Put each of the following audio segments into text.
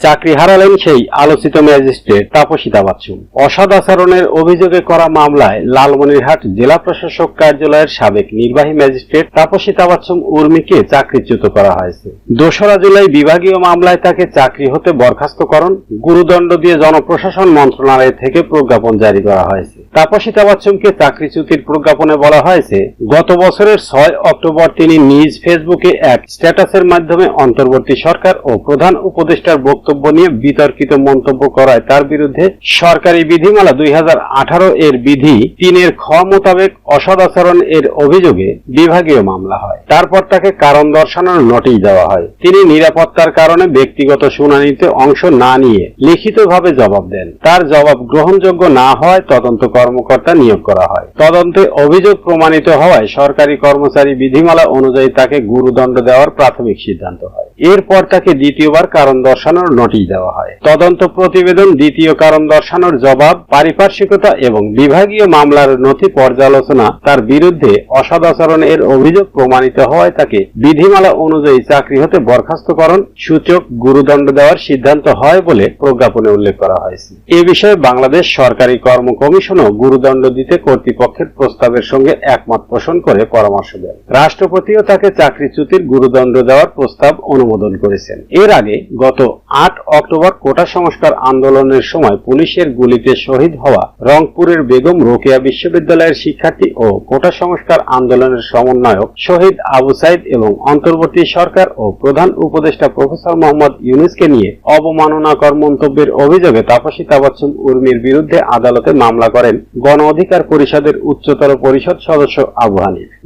চাকরি হারালেন সেই আলোচিত ম্যাজিস্ট্রেট তাপসিতা বাচ্চু অসদ আচরণের অভিযোগে করা মামলায় লালমনিরহাট জেলা প্রশাসক কার্যালয়ের সাবেক নির্বাহী ম্যাজিস্ট্রেট তাপসিতা বাচ্চুম উর্মিকে চাকরিচ্যুত করা হয়েছে। দোসরা জুলাই বিভাগীয় মামলায় তাকে চাকরি হতে বরখাস্ত করন গুরুদণ্ড দিয়ে জনপ্রশাসন মন্ত্রণালয় থেকে প্রজ্ঞাপন জারি করা হয়েছে। তাপসিতা বাচ্চুমকে চাকরিচ্যুতির প্রজ্ঞাপনে বলা হয়েছে, গত বছরের ছয় অক্টোবর তিনি নিজ ফেসবুকে এক স্ট্যাটাসের মাধ্যমে অন্তর্বর্তী সরকার ও প্রধান উপদেষ্টার বক্তব্য নিয়ে বিতর্কিত মন্তব্য করায় তার বিরুদ্ধে সরকারি বিধিমালা দুই হাজার আঠারো এর বিধি তিনের খ মোতাবেক অসদাচরণ এর অভিযোগে বিভাগীয় মামলা হয়। তারপর তাকে কারণ দর্শানোর নোটিশ দেওয়া হয়। তিনি নিরাপত্তার কারণে ব্যক্তিগত শুনানিতে অংশ না নিয়ে লিখিতভাবে জবাব দেন। তার জবাব গ্রহণযোগ্য না হয় তদন্ত কর্মকর্তা নিয়োগ করা হয়। তদন্তে অভিযোগ প্রমাণিত হওয়ায় সরকারি কর্মচারী বিধিমালা অনুযায়ী তাকে গুরুদণ্ড দেওয়ার প্রাথমিক সিদ্ধান্ত হয়। এরপর তাকে দ্বিতীয়বার কারণ দর্শানোর নোটিশ দেওয়া হয়। তদন্ত প্রতিবেদন, দ্বিতীয় কারণ দর্শানোর জবাব, পারিপার্শ্বিকতা এবং বিভাগীয় মামলার নথি পর্যালোচনা, তার বিরুদ্ধে অসদাচরণ এর অভিযোগ প্রমাণিত হওয়ায় তাকে বিধিমালা অনুযায়ী চাকরি হতে বরখাস্তকরণ, সূচক, গুরুদণ্ড দেওয়ার সিদ্ধান্ত হয় বলে প্রজ্ঞাপনে উল্লেখ করা হয়েছে। এ বিষয়ে বাংলাদেশ সরকারি কর্ম কমিশনও গুরুদণ্ড দিতে কর্তৃপক্ষের প্রস্তাবের সঙ্গে একমত পোষণ করে পরামর্শ দেন। রাষ্ট্রপতিও তাকে চাকরিচ্যুতির গুরুদণ্ড দেওয়ার প্রস্তাব অনুমোদন করেছেন। এর আগে গত আট অক্টোবর কোটা সংস্কার আন্দোলনের সময় পুলিশের গুলিতে শহীদ হওয়া রংপুরের বেগম রোকেয়া বিশ্ববিদ্যালয়ের শিক্ষার্থী ও কোটা সংস্কার আন্দোলনের সমন্বয়ক শহীদ আবু সাইদ এবং অন্তর্বর্তী সরকার ও প্রধান উপদেষ্টা প্রফেসর মোহাম্মদ ইউনুসকে নিয়ে অবমাননাকর মন্তব্যের অভিযোগে তাপসী তাবাচ্চুম উর্মির বিরুদ্ধে আদালতে মামলা করেন গণ অধিকার পরিষদের উচ্চতর পরিষদ সদস্য আবু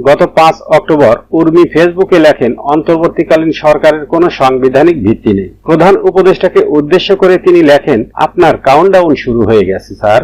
গত পাঁচ অক্টোবর উর্মি ফেসবুকে লেখেন, অন্তর্বর্তীকালীন সরকারের কোনো সাংবিধানিক ভিত্তি নেই। প্রধান উপদেষ্টাকে উদ্দেশ্য করে তিনি লেখেন, আপনার কাউন্টডাউন শুরু হয়ে গেছে, স্যার।